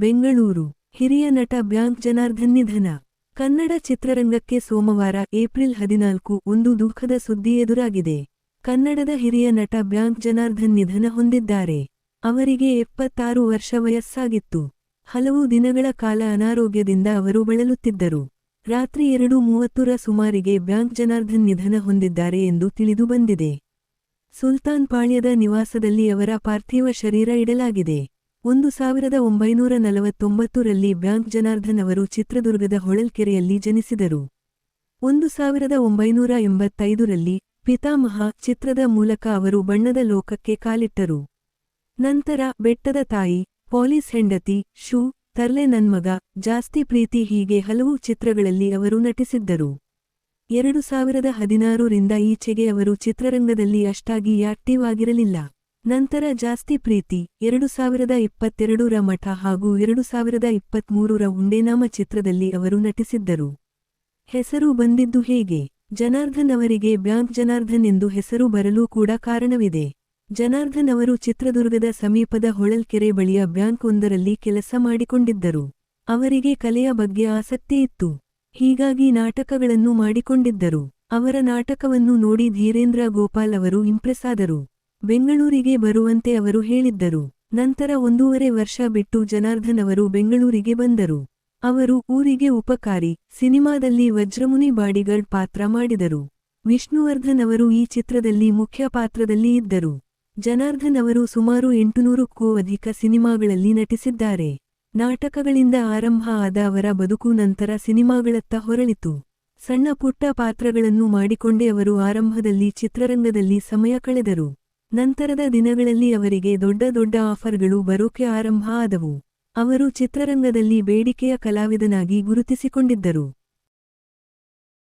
ಬೆಂಗಳೂರು, ಹಿರಿಯ ನಟ ಬ್ಯಾಂಕ್ ಜನಾರ್ದನ್ ನಿಧನ. ಕನ್ನಡ ಚಿತ್ರರಂಗಕ್ಕೆ ಸೋಮವಾರ ಏಪ್ರಿಲ್ ಹದಿನಾಲ್ಕು ಒಂದು ದುಃಖದ ಸುದ್ದಿ ಎದುರಾಗಿದೆ. ಕನ್ನಡದ ಹಿರಿಯ ನಟ ಬ್ಯಾಂಕ್ ಜನಾರ್ದನ್ ನಿಧನ ಹೊಂದಿದ್ದಾರೆ. ಅವರಿಗೆ ಎಪ್ಪತ್ತಾರು ವರ್ಷ ವಯಸ್ಸಾಗಿತ್ತು. ಹಲವು ದಿನಗಳ ಕಾಲ ಅನಾರೋಗ್ಯದಿಂದ ಅವರು ಬಳಲುತ್ತಿದ್ದರು. ರಾತ್ರಿ ಎರಡು ಮೂವತ್ತರ ಸುಮಾರಿಗೆ ಬ್ಯಾಂಕ್ ಜನಾರ್ದನ್ ನಿಧನ ಹೊಂದಿದ್ದಾರೆ ಎಂದು ತಿಳಿದು ಬಂದಿದೆ. ಸುಲ್ತಾನ್ ಪಾಳ್ಯದ ನಿವಾಸದಲ್ಲಿ ಅವರ ಪಾರ್ಥಿವ ಶರೀರ ಇಡಲಾಗಿದೆ. ಒಂದು ಸಾವಿರದ ಒಂಬೈನೂರ ನಲವತ್ತೊಂಬತ್ತರಲ್ಲಿ ಬ್ಯಾಂಕ್ ಜನಾರ್ದನ್ ಅವರು ಚಿತ್ರದುರ್ಗದ ಹೊಳಲ್ಕೆರೆಯಲ್ಲಿ ಜನಿಸಿದರು. ಒಂದು ಸಾವಿರದ ಒಂಬೈನೂರ ಎಂಬತ್ತೈದರಲ್ಲಿ ಪಿತಾಮಹ ಚಿತ್ರದ ಮೂಲಕ ಅವರು ಬಣ್ಣದ ಲೋಕಕ್ಕೆ ಕಾಲಿಟ್ಟರು. ನಂತರ ಬೆಟ್ಟದ ತಾಯಿ, ಪೊಲೀಸ್ ಹೆಂಡತಿ, ಶೂ, ತರ್ಲೆ ನನ್ಮಗ ಜಾಸ್ತಿ ಪ್ರೀತಿ ಹೀಗೆ ಹಲವು ಚಿತ್ರಗಳಲ್ಲಿ ಅವರು ನಟಿಸಿದ್ದರು. ಎರಡು ಸಾವಿರದ ಹದಿನಾರರಿಂದ ಈಚೆಗೆ ಅವರು ಚಿತ್ರರಂಗದಲ್ಲಿ ಅಷ್ಟಾಗಿ ಆಕ್ಟಿವ್ ಆಗಿರಲಿಲ್ಲ. ನಂತರ ಜಾಸ್ತಿ ಪ್ರೀತಿ, ಎರಡು ಸಾವಿರದ ಇಪ್ಪತ್ತೆರಡರ ಮಠ ಹಾಗೂ ಎರಡು ಸಾವಿರದ ಇಪ್ಪತ್ಮೂರರ ಉಂಡೇನಾಮ ಚಿತ್ರದಲ್ಲಿ ಅವರು ನಟಿಸಿದ್ದರು. ಹೆಸರು ಬಂದಿದ್ದು ಹೇಗೆ? ಜನಾರ್ದನ್ ಅವರಿಗೆ ಬ್ಯಾಂಕ್ ಜನಾರ್ದನ್ ಎಂದು ಹೆಸರು ಬರಲೂ ಕೂಡ ಕಾರಣವಿದೆ. ಜನಾರ್ದನ್ ಅವರು ಚಿತ್ರದುರ್ಗದ ಸಮೀಪದ ಹೊಳಲ್ಕೆರೆ ಬಳಿಯ ಬ್ಯಾಂಕ್ ಒಂದರಲ್ಲಿ ಕೆಲಸ ಮಾಡಿಕೊಂಡಿದ್ದರು. ಅವರಿಗೆ ಕಲೆಯ ಬಗ್ಗೆ ಆಸಕ್ತಿ ಇತ್ತು. ಹೀಗಾಗಿ ನಾಟಕಗಳನ್ನು ಮಾಡಿಕೊಂಡಿದ್ದರು. ಅವರ ನಾಟಕವನ್ನು ನೋಡಿ ಧೀರೇಂದ್ರ ಗೋಪಾಲ್ ಅವರು ಇಂಪ್ರೆಸ್ ಆದರು. ಬೆಂಗಳೂರಿಗೆ ಬರುವಂತೆ ಅವರು ಹೇಳಿದ್ದರು. ನಂತರ ಒಂದೂವರೆ ವರ್ಷ ಬಿಟ್ಟು ಜನಾರ್ದನ್ ಅವರು ಬೆಂಗಳೂರಿಗೆ ಬಂದರು. ಅವರು ಊರಿಗೆ ಉಪಕಾರಿ, ಸಿನಿಮಾದಲ್ಲಿ ವಜ್ರಮುನಿ ಬಾಡಿಗಳ್ ಪಾತ್ರ ಮಾಡಿದರು. ವಿಷ್ಣುವರ್ಧನ್ ಅವರು ಈ ಚಿತ್ರದಲ್ಲಿ ಮುಖ್ಯ ಪಾತ್ರದಲ್ಲಿ ಇದ್ದರು. ಜನಾರ್ದನ್ ಅವರು ಸುಮಾರು ಎಂಟುನೂರಕ್ಕೂ ಅಧಿಕ ಸಿನಿಮಾಗಳಲ್ಲಿ ನಟಿಸಿದ್ದಾರೆ. ನಾಟಕಗಳಿಂದ ಆರಂಭ ಆದ ಅವರ ಬದುಕು ನಂತರ ಸಿನಿಮಾಗಳತ್ತ ಹೊರಳಿತು. ಸಣ್ಣ ಪುಟ್ಟ ಪಾತ್ರಗಳನ್ನು ಮಾಡಿಕೊಂಡೇ ಅವರು ಆರಂಭದಲ್ಲಿ ಚಿತ್ರರಂಗದಲ್ಲಿ ಸಮಯ ಕಳೆದರು. ನಂತರದ ದಿನಗಳಲ್ಲಿ ಅವರಿಗೆ ದೊಡ್ಡ ದೊಡ್ಡ ಆಫರ್ಗಳು ಬರೋಕೆ ಆರಂಭ ಆದವು. ಅವರು ಚಿತ್ರರಂಗದಲ್ಲಿ ಬೇಡಿಕೆಯ ಕಲಾವಿದನಾಗಿ ಗುರುತಿಸಿಕೊಂಡಿದ್ದರು.